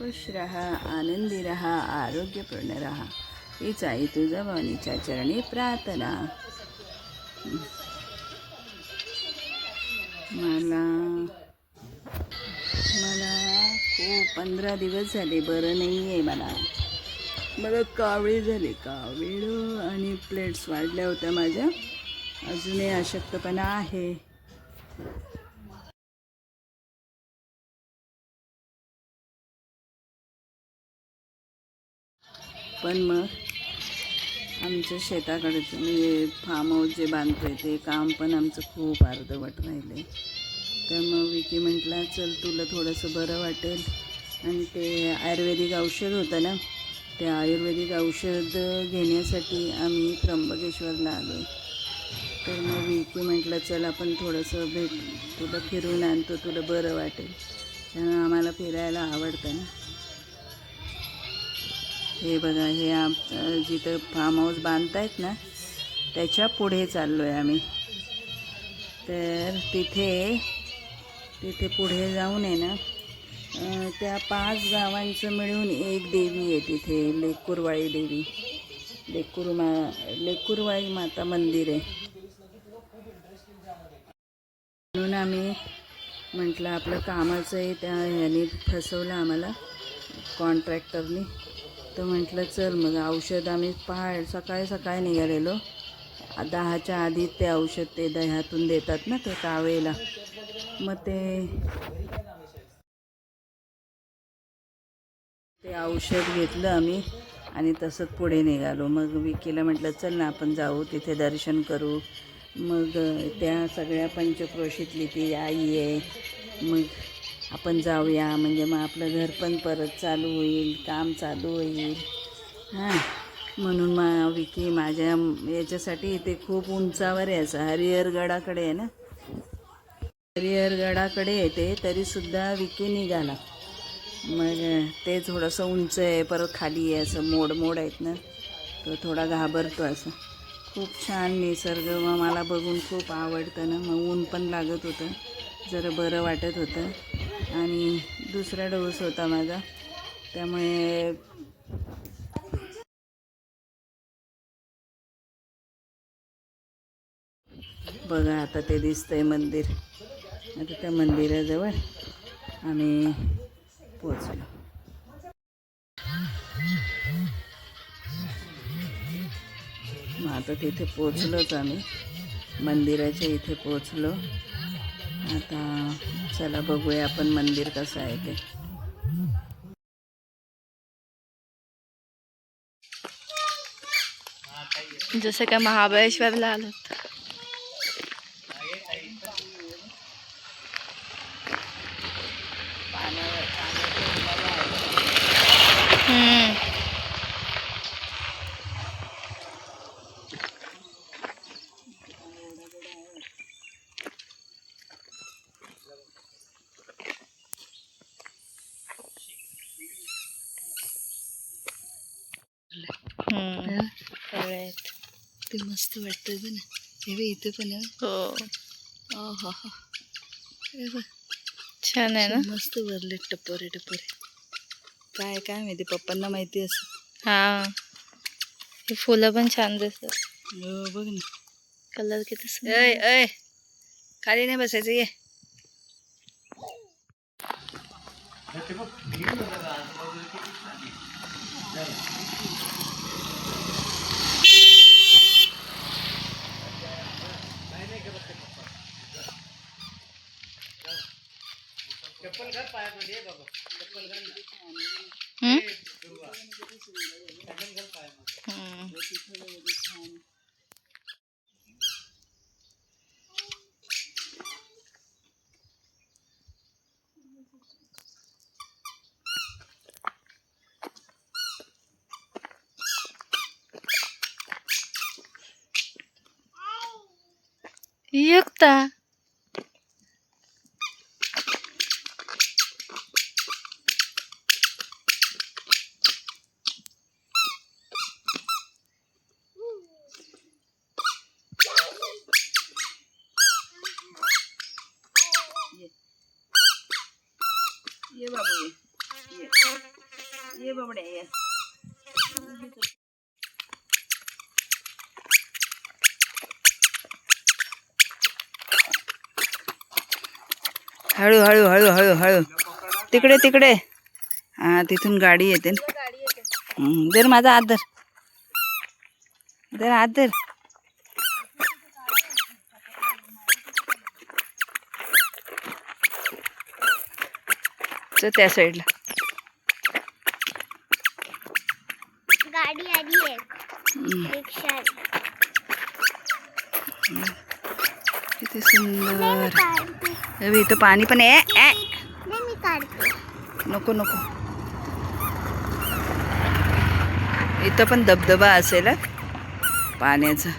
खुश रहा आनंदी रहा आरोग्यपूर्ण रहा हीच आई तुझ्या भवानीच्या चरणी प्रार्थना। मला मला खूप पंधरा दिवस झाले बरं नाही आहे मला। मला कावळी झाली कावीळ आणि प्लेट्स वाढल्या होत्या माझ्या। अजूनही अशक्तपणा आहे। पण मग आमच्या शेताकडचं म्हणजे फार्म हाऊस जे बांधतोय ते काम पण आमचं खूप अर्धवट राहिले तर मग विकी म्हटला चल तुला थोडंसं बरं वाटेल. आणि ते आयुर्वेदिक औषध होतं ना ते आयुर्वेदिक औषध घेण्यासाठी आम्ही त्र्यंबकेश्वरला आलो. तर मग विकी म्हटलं चल आपण थोडंसं भेट तुला फिरून आणतो तुला बरं वाटेल. त्यामुळे आम्हाला फिरायला आवडतं ना. हे बघा हे आम जिथं फार्म हाऊस बांधतायत ना त्याच्या पुढे चाललो आहे आम्ही. तर तिथे तिथे पुढे जाऊन आहे ना त्या पाच गावांचं मिळून एक देवी आहे तिथे लेकुरवाळी देवी. लेकूर मा लेकुरवाळी माता मंदिर आहे. म्हणून आम्ही म्हटलं आपलं कामाचं आहे त्या ह्याने फसवलं आम्हाला कॉन्ट्रॅक्टरनी. तर म्हटलं चल मग औषध आम्ही पहा सकाळी सकाळी निघालेलो. दहाच्या आधी ते औषध ते दह्यातून देतात ना ते कावेला मग ते ते औषध घेतलं आम्ही आणि तसंच पुढे निघालो. मग विकीला म्हटलं चल ना आपण जाऊ तिथे दर्शन करू. मग त्या सगळ्या पंचक्रोशीतली ती आई आहे. मग आपण जाऊया. म्हणजे मग आपलं घर पण परत चालू होईल काम चालू होईल. हां. म्हणून मग विकी माझ्या याच्यासाठी ते खूप उंचावर आहे असं. हरिहरगडाकडे आहे ना? हरिहरगडाकडे येते तरीसुद्धा विकी निघाला. मग ते थोडंसं उंच आहे परत खाली आहे असं. मोड मोड आहेत ना? तो थोडा घाबरतो असं. खूप छान निसर्ग मग मला बघून खूप आवडतं ना. मग ऊन पण लागत होतं. जरा बरं वाटत होतं. आणि दुसरा डोस होता माझा. त्यामुळे बघा आता ते दिसतंय मंदिर. आता त्या मंदिराजवळ आम्ही पोचलो मग आता तिथे पोचलोच आम्ही. मंदिराच्या इथे पोचलो आता चला बघूया आपण मंदिर कसं आहे ते. जसं काय महाबळेश्वरला आलो ते मस्त वाटतं बघ ना. हे बघ इथे पण आहे. हो. हे. बघ, छान आहे ना? मस्त भरले टप्परे टप्परे काय काय माहिती पप्पांना माहिती असं. हा. हे फुलं पण छान दिसतात. हो बघ ना. कलर किती आहे. ऐ खाली नाही बसायचं ये. हम्म? युक्ता ये बाबू ये ये ये हळू हळू हळू हळू हळू. तिकडे तिकडे. हा तिथून गाडी येते. धर माझा हात धर. चल त्या साईडला. गाडी आली आहे. रिक्षा किती सुंदर. इथं पाणी पण आहे. नको नको. इथं पण धबधबा असेल पाण्याचा.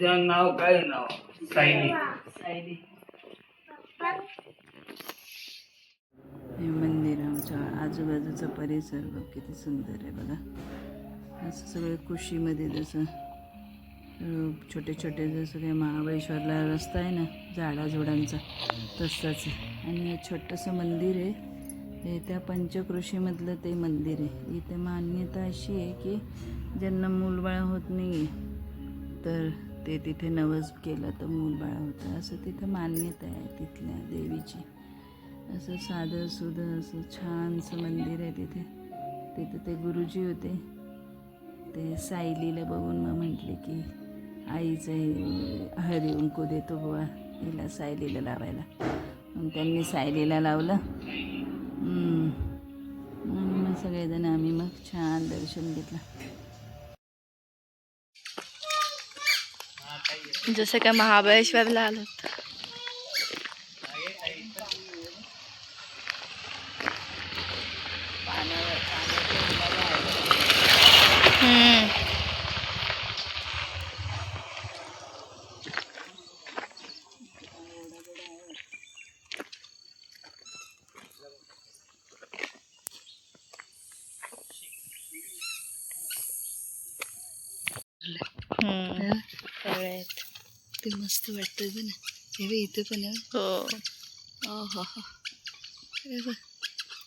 पाण्याचा नाव काय नाव? सायली. हे मंदिर आमच्या आजूबाजूचा परिसर बघ किती सुंदर आहे बघा. असं सगळं कुशीमध्ये जसं छोटे छोटे जसं काही महाबळेश्वरला रस्ता आहे ना झाडाझुडांचा तसाच आहे. आणि हे छोटंसं मंदिर आहे. हे त्या पंचकृषीमधलं ते मंदिर आहे. इथे मान्यता अशी आहे की ज्यांना मूलबाळ होत नाही तर ते तिथे नवस केलं तर मूल बाळ होतं. असं तिथं मान्यता आहे तिथल्या देवीची. असं साधं सुधं असं छानसं मंदिर आहे तिथे. तिथे ते गुरुजी होते. ते सायलीला बघून मग म्हटले की आईचं हे हळदी देतो बुवा हिला सायलीला लावायला. मग त्यांनी सायलीला लावलं. मग सगळेजण आम्ही मग छान दर्शन घेतलं. जसं काय महाबळेश्वरला आलो हम्म हम्म सगळे आहेत. ते मस्त वाटतं बघ ना. हे बघ इथे पण आहे. हो. हो. हे बघ,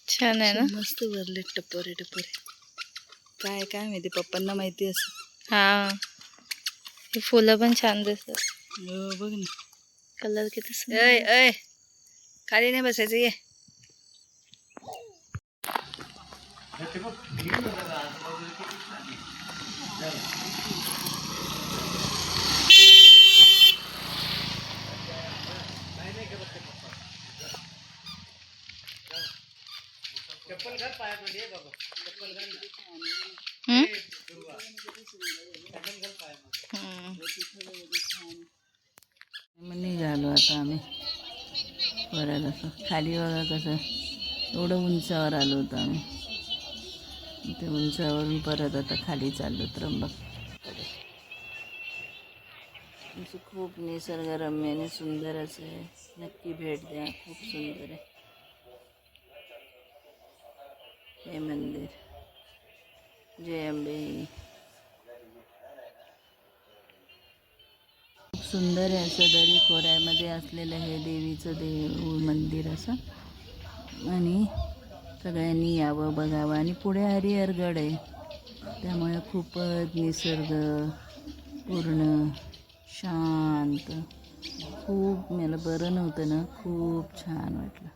छान आहे ना? मस्त भरले टप्परे टप्परे काय काय माहिती पप्पांना माहिती असं. हा. हे फुलं पण छान दिसतात. हो बघ ना. कलर किती अय अय खाली नाही बसायचं ये. मग निघालो आता आम्ही. परत असं खाली बघा कसं. एवढं उंचावर आलो होतो आम्ही. ते उंचावरून परत आता खाली चाललो त्र्यंबक असं खूप निसर्गरम्य आणि सुंदर असं आहे. नक्की भेट द्या. खूप सुंदर आहे. हे मंदिर. जय अंबे खूप सुंदर आहे असं दरी खोऱ्यामध्ये असलेलं हे देवीचं देव मंदिर असं. आणि सगळ्यांनी यावं बघावं. आणि पुढे हरिहरगड आहे. त्यामुळे खूपच निसर्ग पूर्ण शांत. खूप मला बरं नव्हतं ना. खूप छान वाटलं.